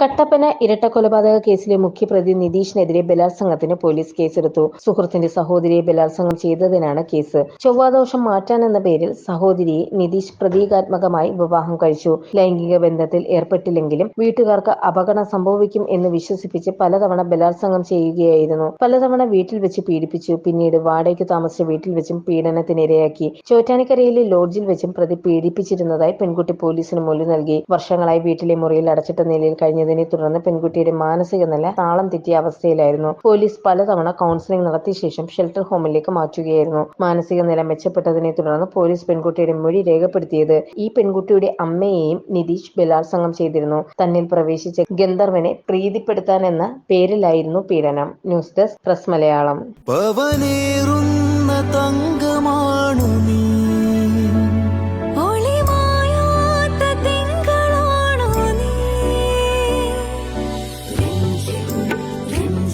കട്ടപ്പന ഇരട്ടക്കൊലപാതക കേസിലെ മുഖ്യപ്രതി നിതീഷിനെതിരെ ബലാത്സംഗത്തിന് പോലീസ് കേസെടുത്തു. സുഹൃത്തിന്റെ സഹോദരിയെ ബലാത്സംഗം ചെയ്തതിനാണ് കേസ്. ചൊവ്വാദോഷം മാറ്റാനെന്ന പേരിൽ സഹോദരിയെ നിതീഷ് പ്രതീകാത്മകമായി വിവാഹം കഴിച്ചു. ലൈംഗിക ബന്ധത്തിൽ ഏർപ്പെട്ടില്ലെങ്കിലും വീട്ടുകാർക്ക് അപകടം സംഭവിക്കും എന്ന് വിശ്വസിപ്പിച്ച് പലതവണ ബലാത്സംഗം ചെയ്യുകയായിരുന്നു. പലതവണ വീട്ടിൽ വെച്ച് പീഡിപ്പിച്ചു. പിന്നീട് വാടകയ്ക്ക് താമസിച്ച വീട്ടിൽ വെച്ചും പീഡനത്തിനിരയാക്കി. ചോറ്റാനിക്കരയിലെ ലോഡ്ജിൽ വെച്ചും പ്രതി പീഡിപ്പിച്ചിരുന്നതായി പെൺകുട്ടി പോലീസിന് മൊഴി നൽകി. വർഷങ്ങളായി വീട്ടിലെ മുറിയിൽ അടച്ചിട്ട നിലയിൽ കഴിഞ്ഞതിനെ തുടർന്ന് പെൺകുട്ടിയുടെ മാനസിക നില താളം തെറ്റിയ അവസ്ഥയിലായിരുന്നു. പോലീസ് പലതവണ കൗൺസിലിംഗ് നടത്തിയ ശേഷം ഷെൽട്ടർ ഹോമിലേക്ക് മാറ്റുകയായിരുന്നു. മാനസിക നില മെച്ചപ്പെട്ടതിനെ തുടർന്ന് പോലീസ് പെൺകുട്ടിയുടെ മൊഴി രേഖപ്പെടുത്തിയത് ഈ പെൺകുട്ടിയുടെ അമ്മയെയും നിതീഷ് ബലാത്സംഗം ചെയ്തിരുന്നു. തന്നിൽ പ്രവേശിച്ച ഗന്ധർവനെ പ്രീതിപ്പെടുത്താൻ എന്ന പേരിലായിരുന്നു പീഡനം. News desk press Malayalam.